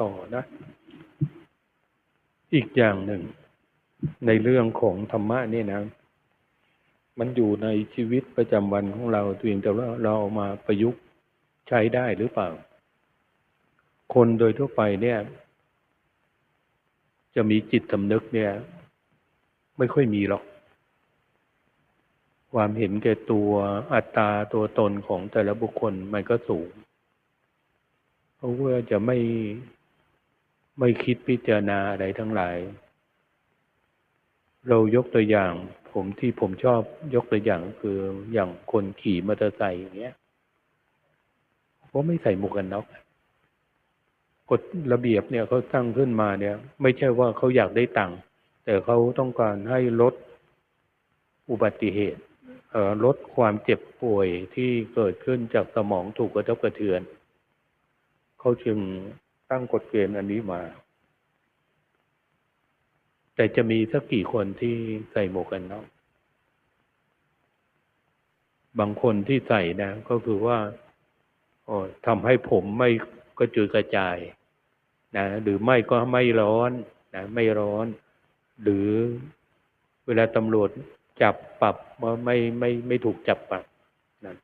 ต่อนะ อีกอย่างหนึ่ง ในเรื่องของธรรมะนี่นะ มันอยู่ในชีวิตประจำวันของเราเพียงแต่ว่าเราเอามาประยุกต์ใช้ได้หรือเปล่า คนโดยทั่วไปเนี่ย จะมีจิตสำนึกเนี่ย ไม่ค่อยมีหรอกความเห็นแก่ตัวอัตตาตัวตนของแต่ละบุคคลมันก็สูง พราะว่าจะไม่ไม่คิดพิจารณาอะไรทั้งหลาย เรายกตัวอย่าง ผมที่ผมชอบยกตัวอย่างคืออย่างคนขี่มอเตอร์ไซค์อย่างเงี้ยเขาไม่ใส่หมวกกันน็อกกฎระเบียบเนี่ยเขาตั้งขึ้นมาเนี่ย ไม่ใช่ว่าเขาอยากได้ตังค์แต่เขาต้องการให้ลดอุบัติเหตุลดความเจ็บป่วยที่เกิดขึ้นจากสมองถูกกระทบกระเทือน เขาจึงตั้งกฎเกณฑ์อันนี้มา แต่จะมีสักกี่คนที่ใส่หมวกกันน็อกบางคนที่ใส่นะ ก็คือว่าทำให้ผมไม่กระจุยกระจายนะหรือไม่ก็ไม่ร้อนนะไม่ร้อน หรือเวลาตำรวจจับปรับว่าไม่ไม่ไม่ถูกจับปรับนะ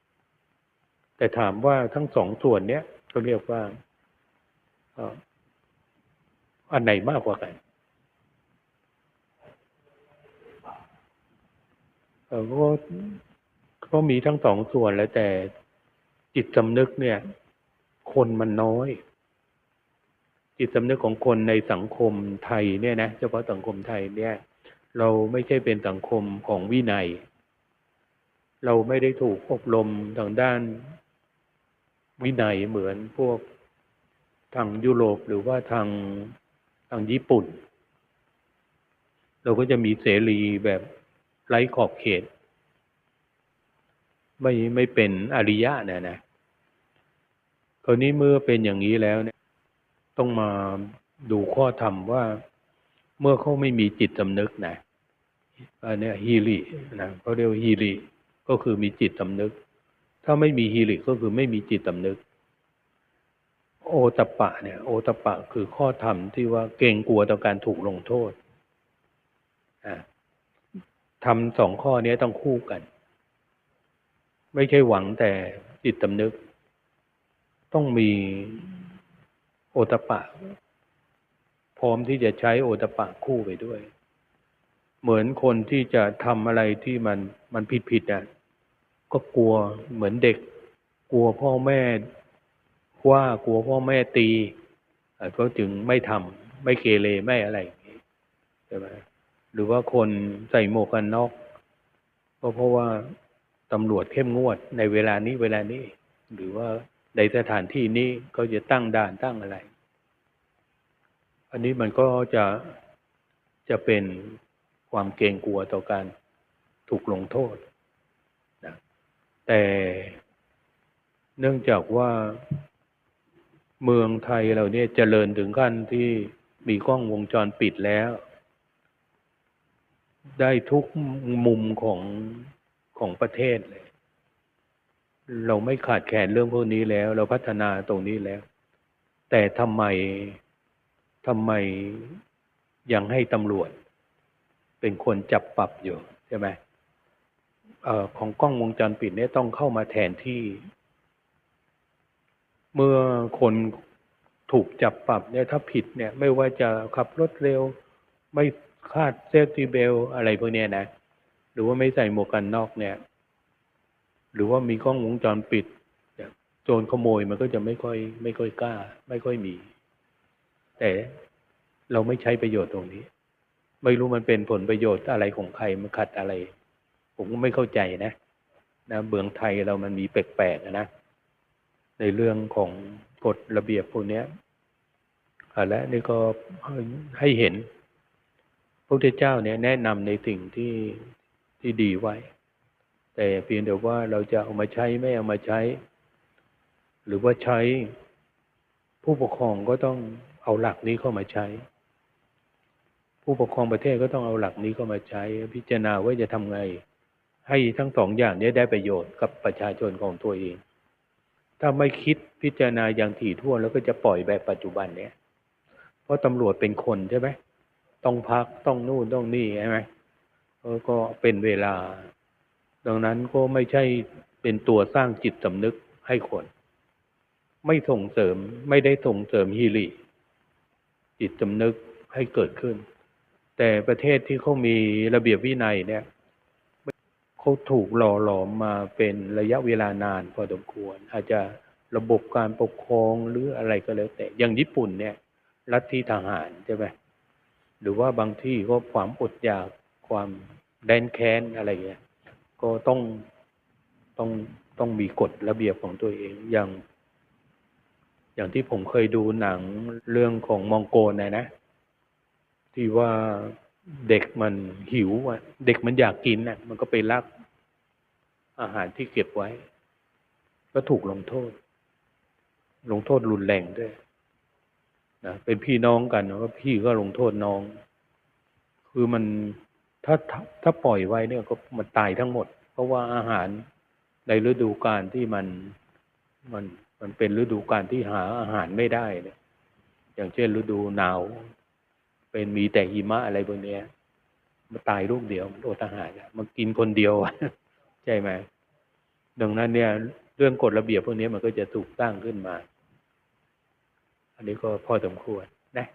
แต่ถามว่าทั้งสองส่วนเนี้ยเขาเรียกว่า อันไหนมากกว่ากันก็ก็มีทั้งสองส่วนแล้วแต่จิตสำนึกเนี่ย คนมันน้อย จิตสำนึกของคนในสังคมไทยเนี่ยนะเฉพาะสังคมไทยเนี่ย เราไม่ใช่เป็นสังคมของวินัย เราไม่ได้ถูกอบรมทางด้านวินัยเหมือนพวก ทางยุโรปหรือว่าทางทางญี่ปุ่น เราก็จะมีเสรีแบบไร้ขอบเขต ไม่ไม่เป็นอริยะนะนะคราวนี้เมื่อเป็นอย่างนี้แล้วเนี่ย ต้องมาดูข้อธรรมว่าเมื่อเขาไม่มีจิตสำนึกนะอันนี้ฮีรินะเขาเรียกฮีริก็คือมีจิตสำนึก ถ้าไม่มีฮีริก็คือไม่มีจิตสำนึก โอตปะเนี่ย โอตปะคือข้อธรรมที่ว่าเกรงกลัวต่อการถูกลงโทษทำสองข้อนี้ต้องคู่กัน ไม่ใช่หวังแต่จิตสำนึก ต้องมีโอตปะ พร้อมที่จะใช้โอตปะคู่ไปด้วย เหมือนคนที่จะทำอะไรที่มันมันผิดผิดอะก็กลัวเหมือนเด็ก กลัวพ่อแม่ ว่ากลัวพ่อแม่ตีเขาจึงไม่ทำไม่เกเรไม่อะไรอย่างนี้ใช่ไหมหรือว่าคนใส่หมวกกันน็อกก็เพราะว่าตำรวจเข้มงวดในเวลานี้เวลานี้ หรือว่าในสถานที่นี้เขาจะตั้งด่านตั้งอะไร อันนี้มันก็จะจะเป็นความเกรงกลัวต่อการถูกลงโทษนะแต่เนื่องจากว่า เมืองไทยเราเนี่ยเจริญถึงขั้นที่มีกล้องวงจรปิดแล้ว ได้ทุกมุมของของประเทศเลย เราไม่ขาดแคลนเรื่องพวกนี้แล้ว เราพัฒนาตรงนี้แล้ว แต่ทำไมทำไมยังให้ตำรวจ เป็นคนจับปรับอยู่ใช่ไหมออของกล้องวงจรปิดเนี่ยต้องเข้ามาแทนที่ เมื่อคนถูกจับปรับเนี่ยถ้าผิดเนี่ย ไม่ว่าจะขับรถเร็ว ไม่คาดเซฟตี้เบลอะไรพวกนี้นะ หรือว่าไม่ใส่หมวกกันน็อกเนี่ย หรือว่ามีกล้องวงจรปิดโจรขโมยมันก็จะไม่ค่อย ไม่ค่อยกล้า ไม่ค่อยมี แต่เราไม่ใช้ประโยชน์ตรงนี้ ไม่รู้มันเป็นผลประโยชน์อะไรของใครมันขัดอะไร ผมก็ไม่เข้าใจนะนะเบืองไทยเรามันมีแปลกๆนะ ในเรื่องของกฎระเบียบพวกนี้และนี่ก็ให้เห็นพระพุทธเจ้าเนี่ยแนะนำในสิ่งที่ที่ดีไว้ แต่เพียงแต่ว่าเราจะเอามาใช้ไม่เอามาใช้ หรือว่าใช้ผู้ปกครองก็ต้องเอาหลักนี้เข้ามาใช้ ผู้ปกครองประเทศก็ต้องเอาหลักนี้เข้ามาใช้ พิจารณาว่าจะทำไง ให้ทั้งสองอย่างนี้ได้ประโยชน์กับประชาชนของตัวเอง ถ้าไม่คิดพิจารณาอย่างถี่ถ้วนแล้วก็จะปล่อยแบบปัจจุบันเนี้ยเพราะตำรวจเป็นคนใช่ไหมต้องพักต้องนู่นต้องนี่ใช่ไหมเออก็เป็นเวลา ดังนั้นก็ไม่ใช่เป็นตัวสร้างจิตสำนึกให้คน ไม่ส่งเสริมไม่ได้ส่งเสริมฮีริจิตสำนึกให้เกิดขึ้น แต่ประเทศที่เขามีระเบียบวินัยเนี่ย เขาถูกหล่อหลอมมาเป็นระยะเวลานานพอสมควร อาจจะระบบการปกครองหรืออะไรก็แล้วแต่อย่างญี่ปุ่นเนี่ยลัฐทธิทหารใช่ไหมหรือว่าบางที่ก็ความอดอยากความแดนแค้นอะไรเงี้ยก็ต้องต้องต้องมีกฎระเบียบของตัวเองอย่าง อย่างที่ผมเคยดูหนังเรื่องของมองโกลนะนะ ที่ว่า เด็กมันหิวอะ เด็กมันอยากกินอะ มันก็ไปลักอาหารที่เก็บไว้ ก็ถูกลงโทษ ลงโทษรุนแรงด้วยนะเป็นพี่น้องกันก็พี่ก็ลงโทษน้อง คือมันถ้าถ้าปล่อยไว้เนี่ยก็มันตายทั้งหมด เพราะว่าอาหารในฤดูกาลที่มันมันมันเป็นฤดูกาลที่หาอาหารไม่ได้เนี่ยอย่างเช่นฤดูหนาว เป็นมีแต่หิมะอะไรพวกเนี้ยมันตายลูกเดียวมันอดอาหารอะมันกินคนเดียวใช่ไหมดังนั้นเนี่ย เรื่องกฎระเบียบพวกนี้มันก็จะถูกตั้งขึ้นมา อันนี้ก็พอสมควรนะ